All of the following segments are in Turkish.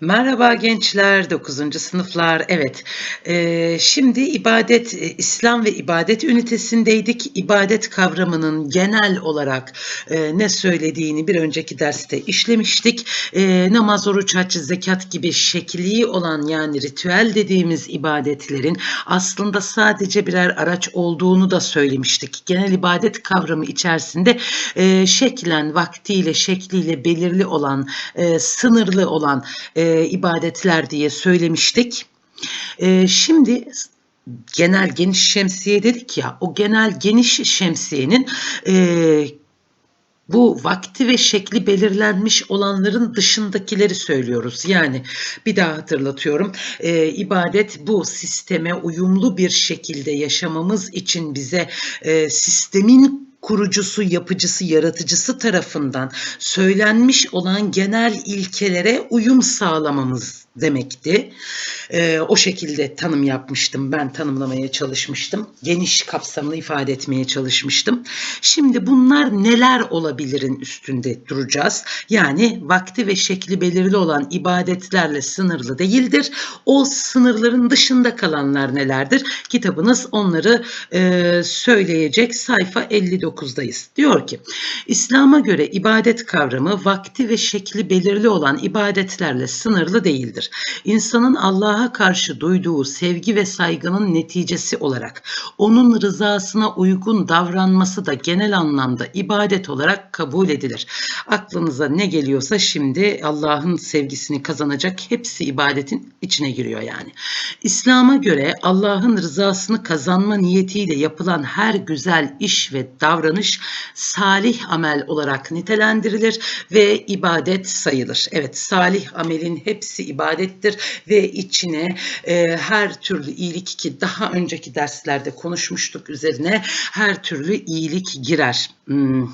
Merhaba gençler, 9. sınıflar. Evet, eee, şimdi ibadet, eee, İslam ve ibadet ünitesindeydik. İbadet kavramının genel olarak eee, ne söylediğini bir önceki derste işlemiştik. Eee, namaz, oruç, hac, zekat gibi şekli olan yani ritüel dediğimiz ibadetlerin aslında sadece birer araç olduğunu da söylemiştik. Genel ibadet kavramı içerisinde eee, şeklen, vaktiyle, şekliyle belirli olan, eee, sınırlı olan ibadetler diye söylemiştik. Eee, şimdi genel geniş şemsiye dedik ya, o genel geniş şemsiyenin eee, bu vakti ve şekli belirlenmiş olanların dışındakileri söylüyoruz. Yani bir daha hatırlatıyorum. Eee, ibadet bu sisteme uyumlu bir şekilde yaşamamız için bize eee, sistemin kurucusu, yapıcısı, yaratıcısı tarafından söylenmiş olan genel ilkelere uyum sağlamamız demekti. Eee, o şekilde tanım yapmıştım. Ben tanımlamaya çalışmıştım. Geniş kapsamlı ifade etmeye çalışmıştım. Şimdi bunlar neler olabilirin üstünde duracağız. Yani vakti ve şekli belirli olan ibadetlerle sınırlı değildir. O sınırların dışında kalanlar nelerdir? Kitabınız onları eee, söyleyecek sayfa 59'dayız. Diyor ki, İslam'a göre ibadet kavramı vakti ve şekli belirli olan ibadetlerle sınırlı değildir. İnsanın Allah'a karşı duyduğu sevgi ve saygının neticesi olarak onun rızasına uygun davranması da genel anlamda ibadet olarak kabul edilir. Aklınıza ne geliyorsa şimdi Allah'ın sevgisini kazanacak hepsi ibadetin içine giriyor yani. İslam'a göre Allah'ın rızasını kazanma niyetiyle yapılan her güzel iş ve davranış salih amel olarak nitelendirilir ve ibadet sayılır. Evet salih amelin hepsi ibadettir ve içine e, her türlü iyilik ki daha önceki derslerde konuşmuştuk üzerine her türlü iyilik girer. Hmm.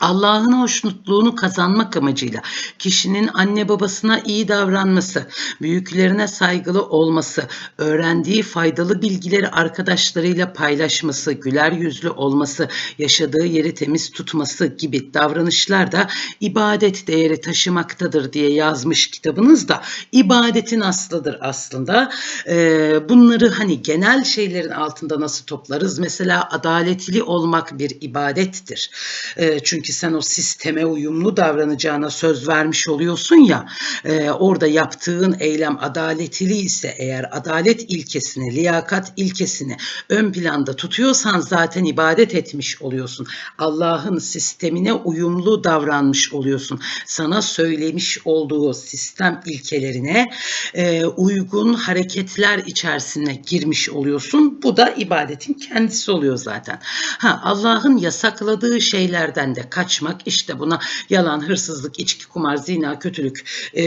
Allah'ın hoşnutluğunu kazanmak amacıyla kişinin anne babasına iyi davranması, büyüklerine saygılı olması, öğrendiği faydalı bilgileri arkadaşlarıyla paylaşması, güler yüzlü olması, yaşadığı yeri temiz tutması gibi davranışlar da ibadet değeri taşımaktadır diye yazmış kitabınızda. İbadetin aslıdır aslında. Ee, bunları hani genel şeylerin altında nasıl toplarız? Mesela adaletli olmak bir ibadettir. Ee, çünkü sen o sisteme uyumlu davranacağına söz vermiş oluyorsun ya e, orada yaptığın eylem adaletli ise eğer adalet ilkesini, liyakat ilkesini ön planda tutuyorsan zaten ibadet etmiş oluyorsun. Allah'ın sistemine uyumlu davranmış oluyorsun. Sana söylemiş olduğu sistem ilkelerine e, uygun hareketler içerisine girmiş oluyorsun. Bu da ibadetin kendisi oluyor zaten. Ha Allah'ın yasakladığı şeylerden de kaçmak işte buna yalan, hırsızlık, içki, kumar, zina, kötülük e,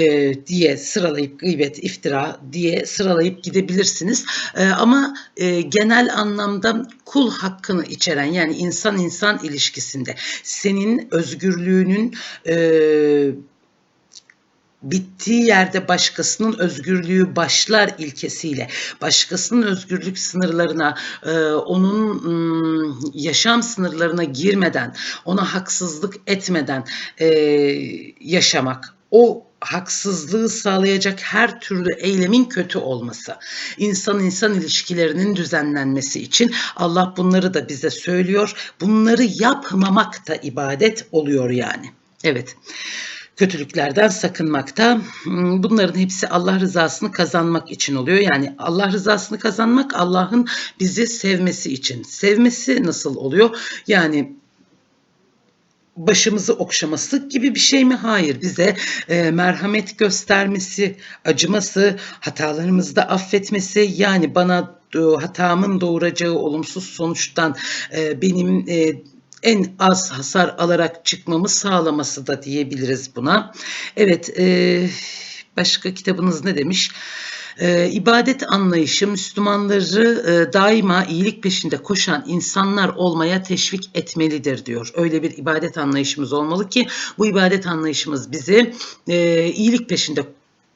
diye sıralayıp gıybet, iftira diye sıralayıp gidebilirsiniz. E, ama e, genel anlamda kul hakkını içeren yani insan insan ilişkisinde senin özgürlüğünün e, bittiği yerde başkasının özgürlüğü başlar ilkesiyle başkasının özgürlük sınırlarına e, onun yaşam sınırlarına girmeden ona haksızlık etmeden e, yaşamak o haksızlığı sağlayacak her türlü eylemin kötü olması, insan insan ilişkilerinin düzenlenmesi için Allah bunları da bize söylüyor. Bunları yapmamak da ibadet oluyor yani. Evet kötülüklerden sakınmakta. Hmm, bunların hepsi Allah rızasını kazanmak için oluyor. Yani Allah rızasını kazanmak Allah'ın bizi sevmesi için. Sevmesi nasıl oluyor? Yani başımızı okşaması gibi bir şey mi? Hayır. Bize e, merhamet göstermesi, acıması, hatalarımızı da affetmesi yani bana e, hatamın doğuracağı olumsuz sonuçtan e, benim e, en az hasar alarak çıkmamı sağlaması da diyebiliriz buna. Evet, e, başka kitabınız ne demiş? E, ibadet anlayışı Müslümanları e, daima iyilik peşinde koşan insanlar olmaya teşvik etmelidir diyor. Öyle bir ibadet anlayışımız olmalı ki bu ibadet anlayışımız bizi e, iyilik peşinde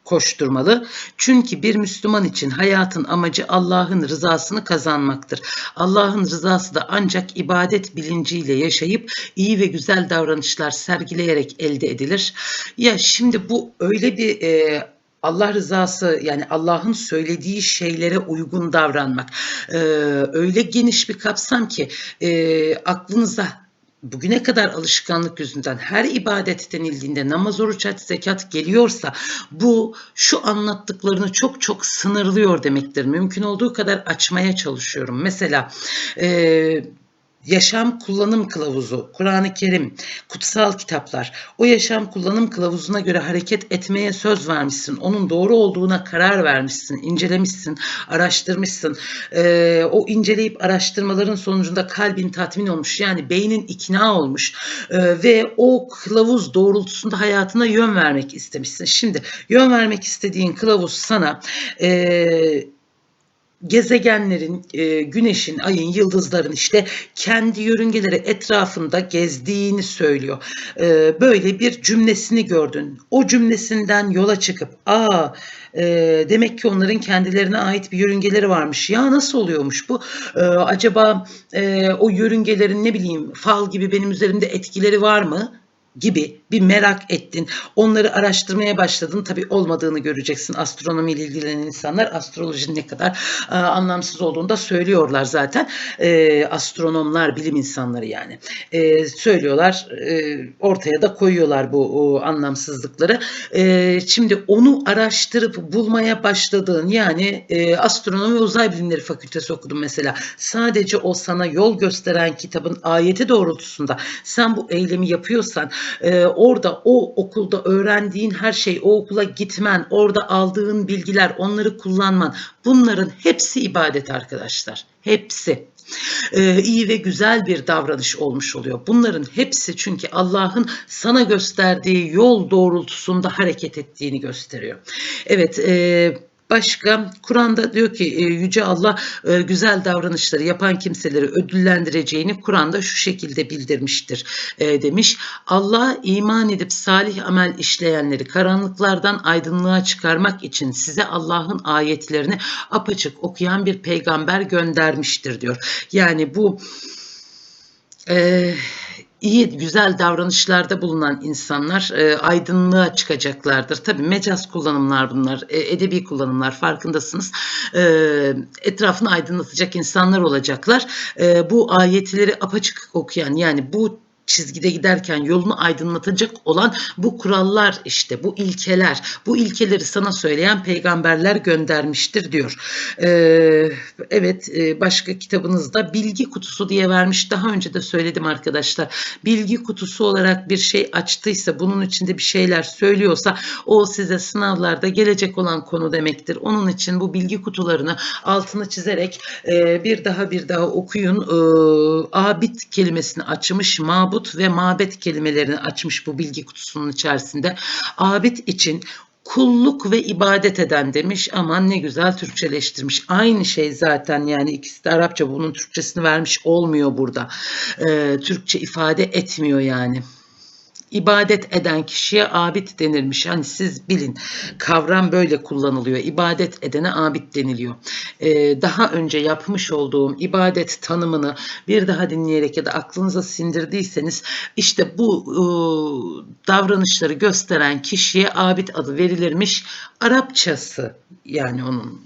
koşturmalı. Çünkü bir Müslüman için hayatın amacı Allah'ın rızasını kazanmaktır. Allah'ın rızası da ancak ibadet bilinciyle yaşayıp iyi ve güzel davranışlar sergileyerek elde edilir. Ya şimdi bu öyle bir e, Allah rızası yani Allah'ın söylediği şeylere uygun davranmak e, öyle geniş bir kapsam ki e, aklınıza bugüne kadar alışkanlık yüzünden her ibadet denildiğinde namaz, oruç, hac, zekat geliyorsa bu şu anlattıklarını çok çok sınırlıyor demektir. Mümkün olduğu kadar açmaya çalışıyorum. Mesela e, Yaşam Kullanım Kılavuzu, Kur'an-ı Kerim, kutsal kitaplar. O yaşam kullanım kılavuzuna göre hareket etmeye söz vermişsin. Onun doğru olduğuna karar vermişsin, incelemişsin, araştırmışsın. Ee, o inceleyip araştırmaların sonucunda kalbin tatmin olmuş. Yani beynin ikna olmuş. Ee, ve o kılavuz doğrultusunda hayatına yön vermek istemişsin. Şimdi yön vermek istediğin kılavuz sana... E, gezegenlerin, e, güneşin, ayın, yıldızların işte kendi yörüngeleri etrafında gezdiğini söylüyor. E, böyle bir cümlesini gördün. O cümlesinden yola çıkıp aa e, demek ki onların kendilerine ait bir yörüngeleri varmış. Ya nasıl oluyormuş bu? E, acaba e, o yörüngelerin ne bileyim fal gibi benim üzerimde etkileri var mı? Gibi bir merak ettin. Onları araştırmaya başladın. Tabii olmadığını göreceksin. Astronomiyle ilgilenen insanlar astrolojinin ne kadar e, anlamsız olduğunu da söylüyorlar zaten. E, astronomlar, bilim insanları yani. E, söylüyorlar, e, ortaya da koyuyorlar bu o, anlamsızlıkları. E, şimdi onu araştırıp bulmaya başladığın yani e, astronomi uzay bilimleri fakültesi okudum mesela. Sadece o sana yol gösteren kitabın ayeti doğrultusunda sen bu eylemi yapıyorsan e, orada o okulda öğrendiğin her şey, o okula gitmen, orada aldığın bilgiler, onları kullanman bunların hepsi ibadet arkadaşlar. Hepsi ee, iyi ve güzel bir davranış olmuş oluyor. Bunların hepsi çünkü Allah'ın sana gösterdiği yol doğrultusunda hareket ettiğini gösteriyor. Evet, e, Başka Kur'an'da diyor ki e, Yüce Allah e, güzel davranışları yapan kimseleri ödüllendireceğini Kur'an'da şu şekilde bildirmiştir e, demiş. Allah iman edip salih amel işleyenleri karanlıklardan aydınlığa çıkarmak için size Allah'ın ayetlerini apaçık okuyan bir peygamber göndermiştir diyor. Yani bu e, iyi, güzel davranışlarda bulunan insanlar e, aydınlığa çıkacaklardır. Tabii mecaz kullanımlar bunlar, e, edebi kullanımlar farkındasınız. E, etrafını aydınlatacak insanlar olacaklar. E, bu ayetleri apaçık okuyan yani bu çizgide giderken yolunu aydınlatacak olan bu kurallar işte bu ilkeler bu ilkeleri sana söyleyen peygamberler göndermiştir diyor. Ee, evet e, başka kitabınızda bilgi kutusu diye vermiş daha önce de söyledim arkadaşlar bilgi kutusu olarak bir şey açtıysa bunun içinde bir şeyler söylüyorsa o size sınavlarda gelecek olan konu demektir. Onun için bu bilgi kutularını altını çizerek e, bir daha bir daha okuyun. E, abid kelimesini açmış mabut mabut ve mabet kelimelerini açmış bu bilgi kutusunun içerisinde. Abid için kulluk ve ibadet eden demiş. Aman ne güzel Türkçeleştirmiş. Aynı şey zaten yani ikisi de Arapça bunun Türkçesini vermiş olmuyor burada. Ee, Türkçe ifade etmiyor yani ibadet eden kişiye abid denirmiş. Hani siz bilin kavram böyle kullanılıyor. İbadet edene abid deniliyor. Ee, daha önce yapmış olduğum ibadet tanımını bir daha dinleyerek ya da aklınıza sindirdiyseniz işte bu e, davranışları gösteren kişiye abid adı verilirmiş. Arapçası yani onun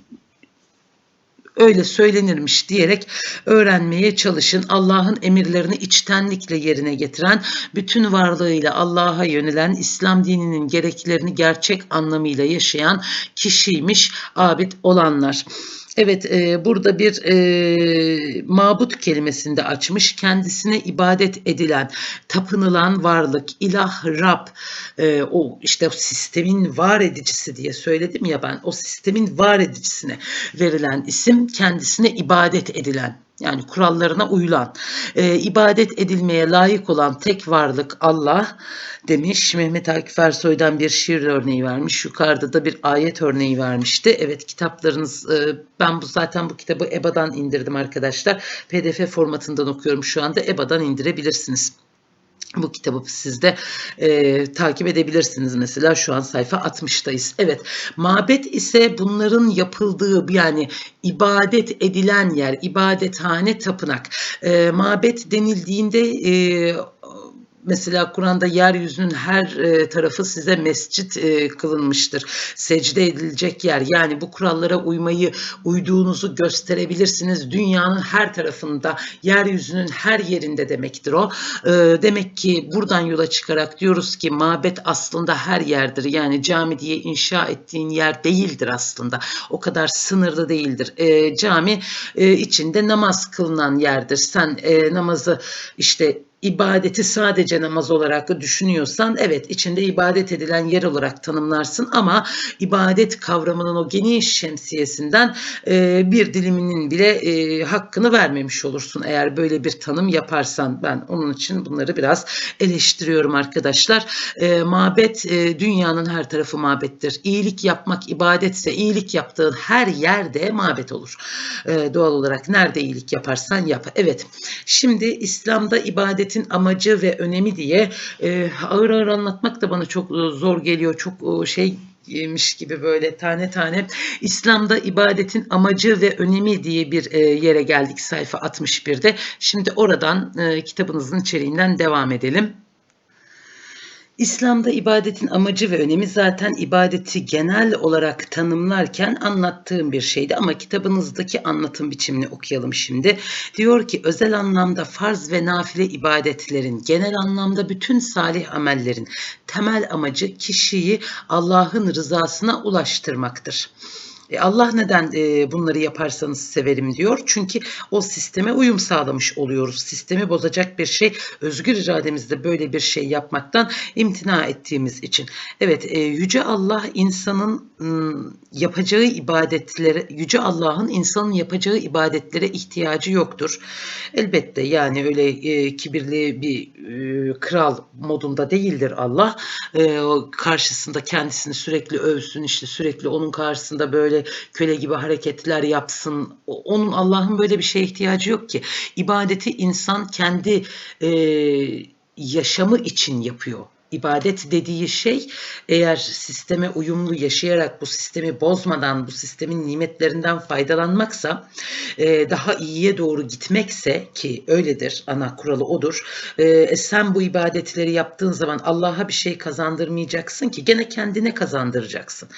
öyle söylenirmiş diyerek öğrenmeye çalışın. Allah'ın emirlerini içtenlikle yerine getiren, bütün varlığıyla Allah'a yönelen, İslam dininin gereklerini gerçek anlamıyla yaşayan kişiymiş abid olanlar. Evet e, burada bir e, mabut kelimesinde açmış. Kendisine ibadet edilen, tapınılan varlık, ilah, Rab, e, o işte sistemin var edicisi diye söyledim ya ben. O sistemin var edicisine verilen isim kendisine ibadet edilen yani kurallarına uyulan, e, ibadet edilmeye layık olan tek varlık Allah demiş. Mehmet Akif Ersoy'dan bir şiir örneği vermiş. Yukarıda da bir ayet örneği vermişti. Evet kitaplarınız, e, ben bu zaten bu kitabı EBA'dan indirdim arkadaşlar. PDF formatından okuyorum şu anda. EBA'dan indirebilirsiniz. Bu kitabı siz de e, takip edebilirsiniz mesela şu an sayfa 60'tayız. Evet mabet ise bunların yapıldığı yani ibadet edilen yer, ibadethane, tapınak. E, mabet denildiğinde e, mesela Kur'an'da yeryüzünün her e, tarafı size mescit e, kılınmıştır. Secde edilecek yer. Yani bu kurallara uymayı, uyduğunuzu gösterebilirsiniz. Dünyanın her tarafında, yeryüzünün her yerinde demektir o. E, demek ki buradan yola çıkarak diyoruz ki mabet aslında her yerdir. Yani cami diye inşa ettiğin yer değildir aslında. O kadar sınırlı değildir. E, cami e, içinde namaz kılınan yerdir. Sen e, namazı işte ibadeti sadece namaz olarak düşünüyorsan evet içinde ibadet edilen yer olarak tanımlarsın ama ibadet kavramının o geniş şemsiyesinden e, bir diliminin bile e, hakkını vermemiş olursun eğer böyle bir tanım yaparsan ben onun için bunları biraz eleştiriyorum arkadaşlar. E, mabet e, dünyanın her tarafı mabettir. İyilik yapmak ibadetse iyilik yaptığın her yerde mabet olur. E, doğal olarak nerede iyilik yaparsan yap. Evet şimdi İslam'da ibadetin amacı ve önemi diye e, ağır ağır anlatmak da bana çok e, zor geliyor. Çok e, şey miş gibi böyle tane tane İslam'da ibadetin amacı ve önemi diye bir e, yere geldik sayfa 61'de. Şimdi oradan kitabınızın içeriğinden devam edelim. İslam'da ibadetin amacı ve önemi zaten ibadeti genel olarak tanımlarken anlattığım bir şeydi ama kitabınızdaki anlatım biçimini okuyalım şimdi. Diyor ki özel anlamda farz ve nafile ibadetlerin, genel anlamda bütün salih amellerin temel amacı kişiyi Allah'ın rızasına ulaştırmaktır. E Allah neden e, bunları yaparsanız severim diyor. Çünkü o sisteme uyum sağlamış oluyoruz. Sistemi bozacak bir şey özgür irademizde böyle bir şey yapmaktan imtina ettiğimiz için. Evet e, Yüce Allah insanın yapacağı ibadetlere, Yüce Allah'ın insanın yapacağı ibadetlere ihtiyacı yoktur. Elbette yani öyle e, kibirli bir kral modunda değildir Allah. karşısında kendisini sürekli övsün işte sürekli onun karşısında böyle böyle köle gibi hareketler yapsın. Onun Allah'ın böyle bir şeye ihtiyacı yok ki. İbadeti insan kendi e, yaşamı için yapıyor ibadet dediği şey eğer sisteme uyumlu yaşayarak bu sistemi bozmadan bu sistemin nimetlerinden faydalanmaksa e, daha iyiye doğru gitmekse ki öyledir ana kuralı odur. E, sen bu ibadetleri yaptığın zaman Allah'a bir şey kazandırmayacaksın ki gene kendine kazandıracaksın.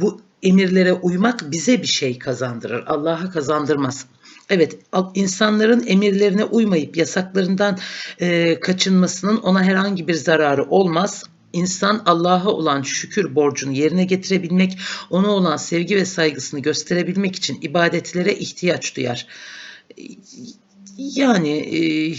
Bu emirlere uymak bize bir şey kazandırır. Allah'a kazandırmaz. Evet, insanların emirlerine uymayıp yasaklarından e, kaçınmasının ona herhangi bir zararı olmaz. İnsan Allah'a olan şükür borcunu yerine getirebilmek, ona olan sevgi ve saygısını gösterebilmek için ibadetlere ihtiyaç duyar. Yani e,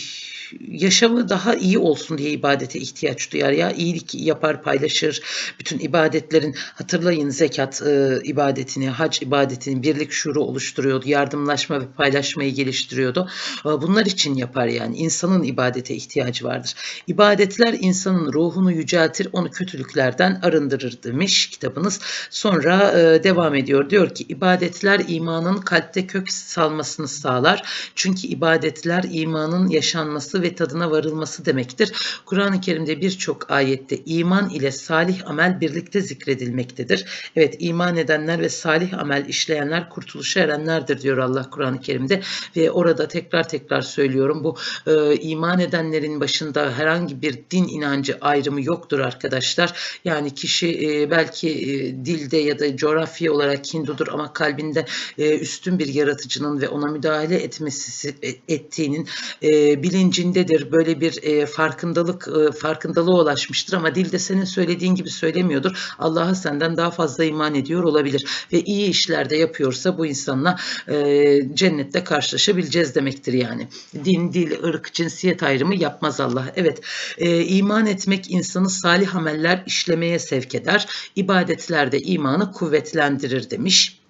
yaşamı daha iyi olsun diye ibadete ihtiyaç duyar ya. iyilik yapar, paylaşır. Bütün ibadetlerin hatırlayın zekat e, ibadetini, hac ibadetini, birlik şuuru oluşturuyordu. Yardımlaşma ve paylaşmayı geliştiriyordu. E, bunlar için yapar yani. insanın ibadete ihtiyacı vardır. İbadetler insanın ruhunu yüceltir, onu kötülüklerden arındırır demiş kitabınız. Sonra e, devam ediyor. Diyor ki ibadetler imanın kalpte kök salmasını sağlar. Çünkü ibadetler imanın yaşanması ve tadına varılması demektir. Kur'an-ı Kerim'de birçok ayette iman ile salih amel birlikte zikredilmektedir. Evet iman edenler ve salih amel işleyenler kurtuluşa erenlerdir diyor Allah Kur'an-ı Kerim'de ve orada tekrar tekrar söylüyorum bu e, iman edenlerin başında herhangi bir din inancı ayrımı yoktur arkadaşlar. Yani kişi e, belki e, dilde ya da coğrafya olarak Hindudur ama kalbinde e, üstün bir yaratıcının ve ona müdahale etmesi e, ettiğinin e, bilincin bilincindedir. Böyle bir e, farkındalık e, farkındalığa ulaşmıştır ama dilde senin söylediğin gibi söylemiyordur. Allah'a senden daha fazla iman ediyor olabilir ve iyi işlerde yapıyorsa bu insanla e, cennette karşılaşabileceğiz demektir yani. Din, dil, ırk, cinsiyet ayrımı yapmaz Allah. Evet, e, iman etmek insanı salih ameller işlemeye sevk eder. İbadetlerde imanı kuvvetlendirir demiş.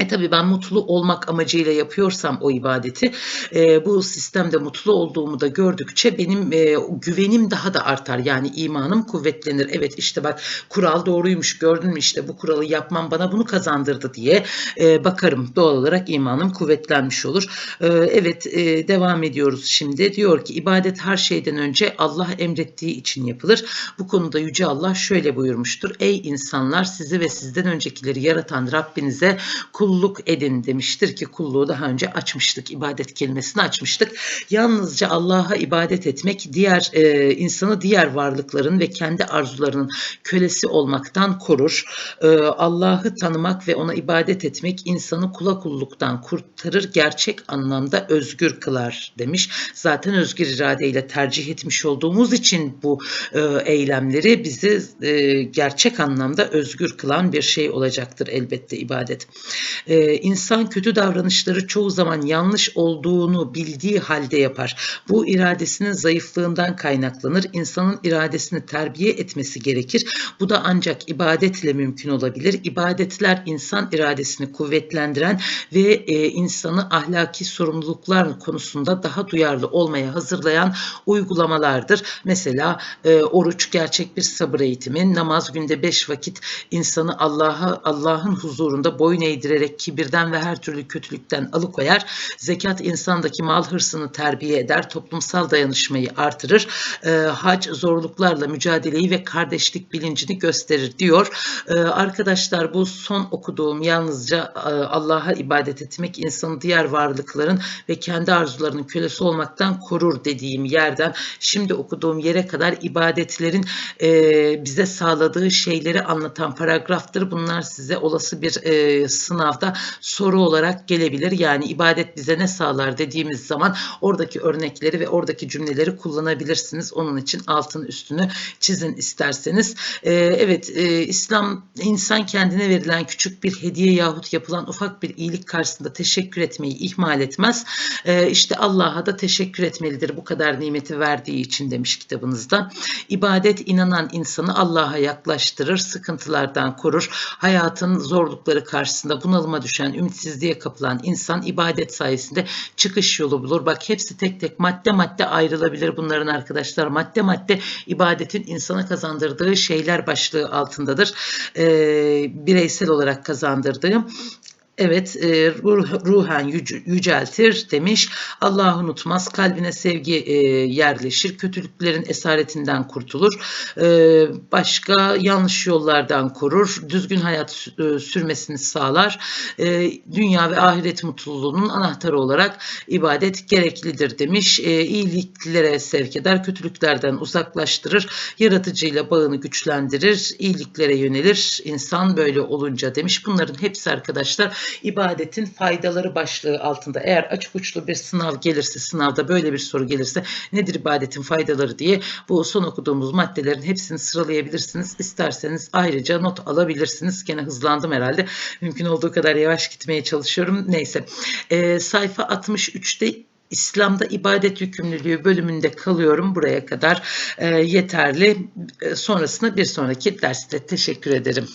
E tabi ben mutlu olmak amacıyla yapıyorsam o ibadeti e, bu sistemde mutlu olduğumu da gördükçe benim e, güvenim daha da artar. Yani imanım kuvvetlenir. Evet işte bak kural doğruymuş gördün mü işte bu kuralı yapmam bana bunu kazandırdı diye e, bakarım. Doğal olarak imanım kuvvetlenmiş olur. E, evet e, devam ediyoruz şimdi. Diyor ki ibadet her şeyden önce Allah emrettiği için yapılır. Bu konuda Yüce Allah şöyle buyurmuştur. Ey insanlar sizi ve sizden öncekileri yaratan Rabbinize kulluk edin demiştir ki kulluğu daha önce açmıştık. ibadet kelimesini açmıştık. Yalnızca Allah'a ibadet etmek diğer e, insanı diğer varlıkların ve kendi arzularının kölesi olmaktan korur. E, Allah'ı tanımak ve ona ibadet etmek insanı kula kulluktan kurtarır, gerçek anlamda özgür kılar demiş. Zaten özgür iradeyle tercih etmiş olduğumuz için bu e, eylemleri bizi e, gerçek anlamda özgür kılan bir şey olacaktır elbette ibadet. E, insan kötü davranışları çoğu zaman yanlış olduğunu bildiği halde yapar. Bu iradesinin zayıflığından kaynaklanır. İnsanın iradesini terbiye etmesi gerekir. Bu da ancak ibadetle mümkün olabilir. İbadetler insan iradesini kuvvetlendiren ve e, insanı ahlaki sorumluluklar konusunda daha duyarlı olmaya hazırlayan uygulamalardır. Mesela e, oruç gerçek bir sabır eğitimi, namaz günde beş vakit insanı Allah'a Allah'ın huzurunda boyun eğdirerek kibirden ve her türlü kötülükten alıkoyar. Zekat insandaki mal hırsını terbiye eder, toplumsal dayanışmayı artırır. E, hac zorluklarla mücadeleyi ve kardeşlik bilincini gösterir diyor. E, arkadaşlar bu son okuduğum yalnızca e, Allah'a ibadet etmek insanı diğer varlıkların ve kendi arzularının kölesi olmaktan korur dediğim yerden şimdi okuduğum yere kadar ibadetlerin e, bize sağladığı şeyleri anlatan paragraftır. Bunlar size olası bir e, sınavda soru olarak gelebilir. Yani ibadet bize ne sağlar dediğimiz zaman oradaki örnekleri ve oradaki cümleleri kullanabilirsiniz. Onun için altın üstünü çizin isterseniz. E, evet e, İslam insan kendine verilen küçük bir hediye yahut yapılan ufak bir iyilik karşısında teşekkür etmeyi ihmal etmez. E, işte Allah'a da teşekkür etmelidir bu kadar nimeti verdiği için demiş kitabınızda. İbadet inanan insanı Allah'a yaklaştırır, sıkıntılardan korur. Hayatın zorlukları karşısında bunalıma düşen, ümitsizliğe kapılan insan ibadet sayesinde çıkış yolu bulur. Bak hepsi tek tek madde madde ayrılabilir bunların arkadaşlar. Madde madde ibadetin insana kazandırdığı şeyler başlığı altındadır. Ee, bireysel olarak kazandırdığım Evet, e, ruh, ruhen yüce, yüceltir demiş. Allah unutmaz, kalbine sevgi e, yerleşir, kötülüklerin esaretinden kurtulur, e, başka yanlış yollardan korur, düzgün hayat e, sürmesini sağlar. E, dünya ve ahiret mutluluğunun anahtarı olarak ibadet gereklidir demiş. E, iyiliklere sevk eder, kötülüklerden uzaklaştırır, yaratıcıyla bağını güçlendirir, iyiliklere yönelir. İnsan böyle olunca demiş. Bunların hepsi arkadaşlar ibadetin faydaları başlığı altında eğer açık uçlu bir sınav gelirse, sınavda böyle bir soru gelirse nedir ibadetin faydaları diye bu son okuduğumuz maddelerin hepsini sıralayabilirsiniz. İsterseniz ayrıca not alabilirsiniz. Gene hızlandım herhalde. Mümkün olduğu kadar yavaş gitmeye çalışıyorum. Neyse. E, sayfa 63'te İslam'da ibadet yükümlülüğü bölümünde kalıyorum. Buraya kadar e, yeterli. E, sonrasında bir sonraki derste teşekkür ederim.